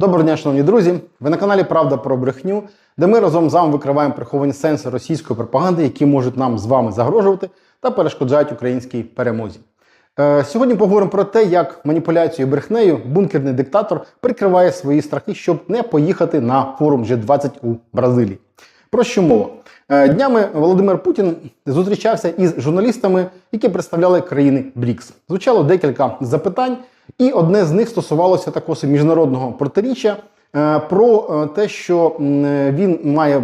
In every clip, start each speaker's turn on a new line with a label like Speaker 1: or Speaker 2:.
Speaker 1: Доброго дня, шановні друзі! Ви на каналі Правда про брехню, де ми разом з вами викриваємо приховані сенси російської пропаганди, які можуть нам з вами загрожувати та перешкоджають українській перемозі. Е, Сьогодні поговоримо про те, як маніпуляцією брехнею бункерний диктатор прикриває свої страхи, щоб не поїхати на форум G20 у Бразилії. Про що мова? Е, Днями Володимир Путін зустрічався із журналістами, які представляли країни БРІКС. Звучало декілька запитань, і одне з них стосувалося собі міжнародного протиріччя е, про е, те, що е, він має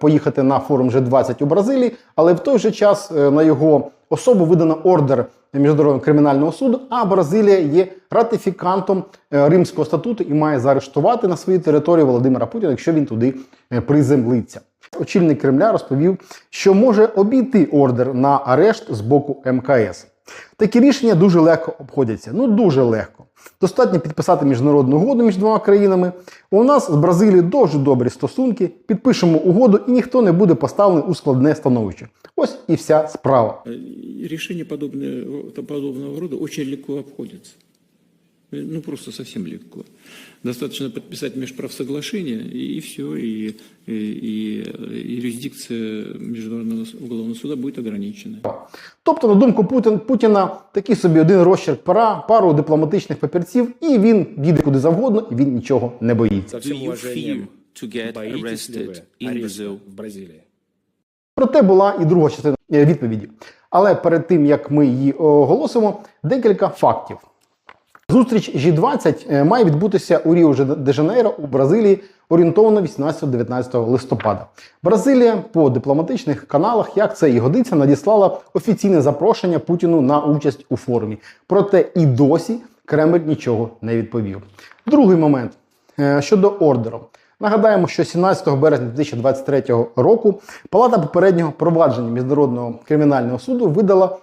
Speaker 1: поїхати на форум G20 у Бразилії, але в той же час на його особу видано ордер Міжнародного кримінального суду, а Бразилія є ратифікантом Римського статуту і має заарештувати на своїй території Володимира Путіна, якщо він туди приземлиться. Очільник Кремля розповів, що може обійти ордер на арешт з боку МКС. Такі рішення дуже легко обходяться. Ну дуже легко. Достатньо підписати міжнародну угоду між двома країнами. У нас з Бразилією дуже добрі стосунки. Підпишемо угоду, і ніхто не буде поставлений у складне становище. Ось і вся справа.
Speaker 2: Рішення Решения подобного, рода очень легко обходятся. Э, Ну, просто совсем легко. Достаточно подписать межправсоглашение, и, и все, и, и, и юрисдикция Международного уголовного суда будет ограничена.
Speaker 1: Тобто, на думку Путін, Путіна, такий собі один розчерк пера, пару дипломатичних папірців, і він їде куди завгодно, і він нічого не боїться.
Speaker 3: Do you fear to get arrested in Brazil?
Speaker 4: в Бразилии?
Speaker 1: Проте була і друга частина е, відповіді. Але перед тим як ми її оголосимо, декілька фактів. Зустріч G20 е, має відбутися у Ріо де Жанейро у Бразилії орієнтовно 18-19 листопада. Бразилія по дипломатичних каналах, як це і годиться, надіслала офіційне запрошення Путіну на участь у форумі. Проте і досі Кремль нічого не відповів. Другий момент е, щодо ордеру. Нагадаємо, що 17 березня 2023 року Палата попереднього провадження Міжнародного кримінального суду видала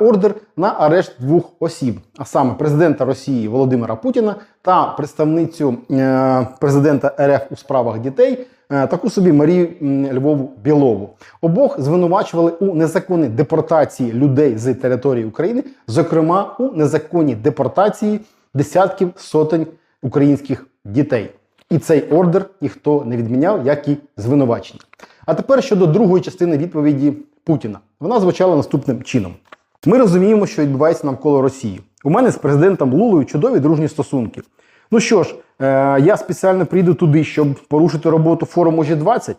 Speaker 1: ордер на арешт двох осіб, а саме президента Росії Володимира Путіна та представницю е, президента РФ у справах дітей. е, Таку собі Марію Львову Білову обох звинувачували у незаконній депортації людей з території України, зокрема у незаконній депортації десятків сотень українських дітей. І цей ордер ніхто не відміняв, як і звинувачення. А тепер щодо другої частини відповіді Путіна. Вона звучала наступним чином: ми розуміємо, що відбувається навколо Росії. У мене з президентом Лулою чудові дружні стосунки. Ну що ж, е, я спеціально приїду туди, щоб порушити роботу форуму G20.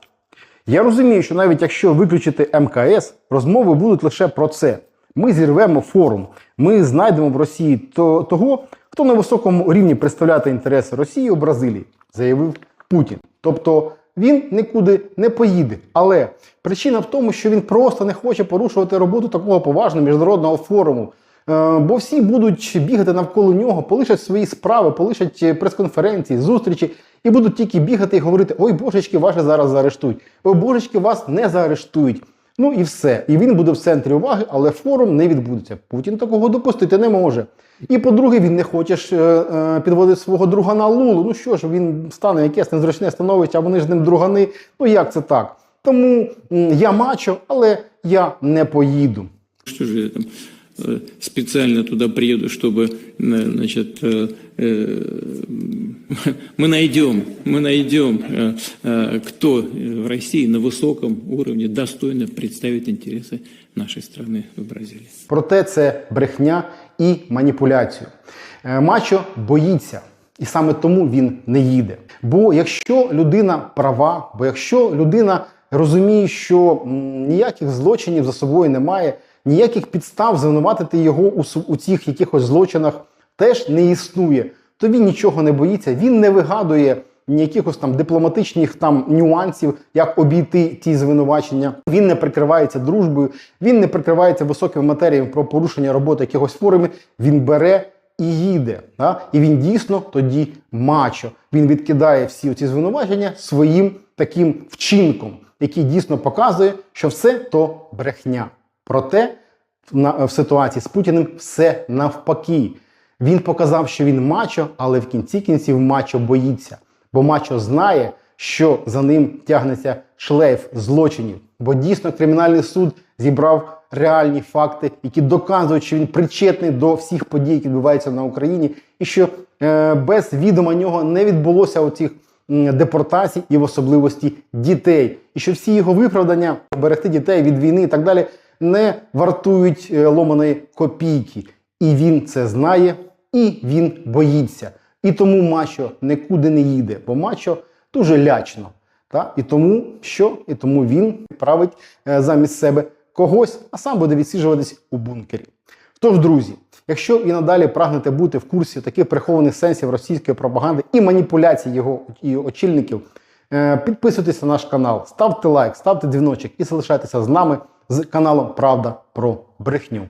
Speaker 1: Я розумію, що навіть якщо виключити МКС, розмови будуть лише про це. Ми зірвемо форум, ми знайдемо в Росії то, того, хто на високому рівні представляє інтереси Росії у Бразилії, заявив Путін. Тобто він нікуди не поїде. Але причина в тому, що він просто не хоче порушувати роботу такого поважного міжнародного форуму. Е, Бо всі будуть бігати навколо нього, полишать свої справи, полишать е, прес-конференції, зустрічі і будуть тільки бігати і говорити: ой, божечки, вас зараз заарештують, ой, божечки, вас не заарештують. Ну і все. І він буде в центрі уваги, але форум не відбудеться. Путін такого допустити не може. І по-друге, він не хоче ж, е, е, підводити свого другана Лулу. Ну що ж, він стане якесь незручне становище, а вони ж ним другани. Ну як це так? Тому я мачо, але я не поїду.
Speaker 2: Что же я там э, специально туда приеду, чтобы, э, значит, э, э, мы найдем, мы найдем, э, э, кто в России на высоком уровне достойно представит интересы нашей страны в Бразилии.
Speaker 1: Проте це брехня і маніпуляцію. Е, Мачо боїться, і саме тому він не їде. Бо якщо людина права, бо якщо людина розуміє, що м, ніяких злочинів за собою немає, ніяких підстав звинуватити його у, су- у цих якихось злочинах теж не існує, то він нічого не боїться, він не вигадує ніякихось там дипломатичних там нюансів, як обійти ті звинувачення. Він не прикривається дружбою, він не прикривається високими матеріями про порушення роботи якихось форумів. Він бере і їде. Да? І він дійсно тоді мачо. Він відкидає всі ці звинувачення своїм таким вчинком, який дійсно показує, що все то брехня. Проте в ситуації з Путіним все навпаки. Він показав, що він мачо, але в кінці кінців мачо боїться. Бо мачо знає, що за ним тягнеться шлейф злочинів. Бо дійсно кримінальний суд зібрав реальні факти, які доказують, що він причетний до всіх подій, які відбуваються на Україні, і що е, без відома нього не відбулося оцих депортацій і в особливості дітей, і що всі його виправдання берегти дітей від війни і так далі не вартують е, ломаної копійки. І він це знає, і він боїться. І тому Мачо нікуди не їде, бо Мачо дуже лячно. Та? І тому що? І тому він править е, замість себе когось, а сам буде відсиджуватись у бункері. Тож, друзі, якщо і надалі прагнете бути в курсі таких прихованих сенсів російської пропаганди і маніпуляцій його і очільників, е, підписуйтесь на наш канал, ставте лайк, ставте дзвіночок і залишайтеся з нами з каналом Правда про брехню.